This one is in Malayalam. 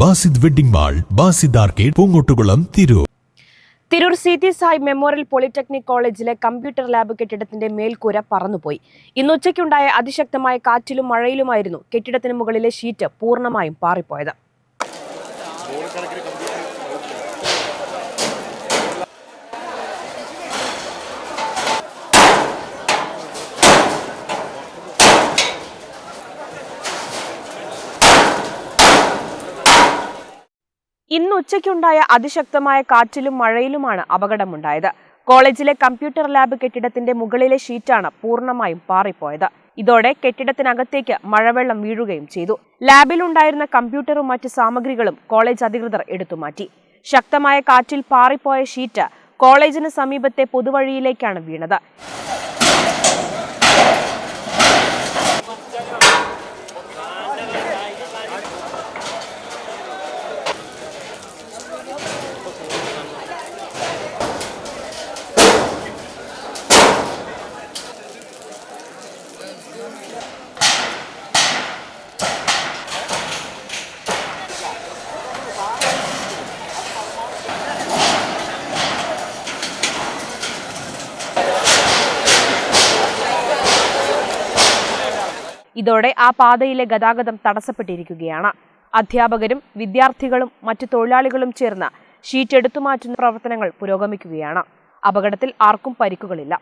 Basid wedding mall Basid arcade Poongottukulam Tirur. Tirur C T Sai memorial polytechnic കോളേജിലെ കമ്പ്യൂട്ടർ ലാബ് കെട്ടിടത്തിന്റെ മേൽക്കൂര പറന്നുപോയി. ഇന്ന് ഉച്ചയ്ക്കുണ്ടായ അതിശക്തമായ കാറ്റിലും മഴയിലുമായിരുന്നു കെട്ടിടത്തിന് മുകളിലെ ഷീറ്റ് പൂർണമായും പാറിപ്പോയത്. ഇന്ന് ഉച്ചയ്ക്കുണ്ടായ അതിശക്തമായ കാറ്റിലും മഴയിലുമാണ് അപകടമുണ്ടായത്. കോളേജിലെ കമ്പ്യൂട്ടർ ലാബ് കെട്ടിടത്തിന്റെ മുകളിലെ ഷീറ്റാണ് പൂർണമായും പാറിപ്പോയത്. ഇതോടെ കെട്ടിടത്തിനകത്തേക്ക് മഴവെള്ളം വീഴുകയും ചെയ്തു. ലാബിലുണ്ടായിരുന്ന കമ്പ്യൂട്ടറും മറ്റ് സാമഗ്രികളും കോളേജ് അധികൃതർ എടുത്തുമാറ്റി ശക്തമായ കാറ്റിൽ പാറിപ്പോയ ഷീറ്റ് കോളേജിന് സമീപത്തെ പൊതുവഴിയിലേക്കാണ് വീണത്. ഇതോടെ ആ പാതയിലെ ഗതാഗതം തടസ്സപ്പെട്ടിരിക്കുകയാണ്. അധ്യാപകരും വിദ്യാർത്ഥികളും മറ്റു തൊഴിലാളികളും ചേർന്ന് ഷീറ്റ് എടുത്തുമാറ്റുന്ന പ്രവർത്തനങ്ങൾ പുരോഗമിക്കുകയാണ്. അപകടത്തിൽ ആർക്കും പരിക്കുകളില്ല.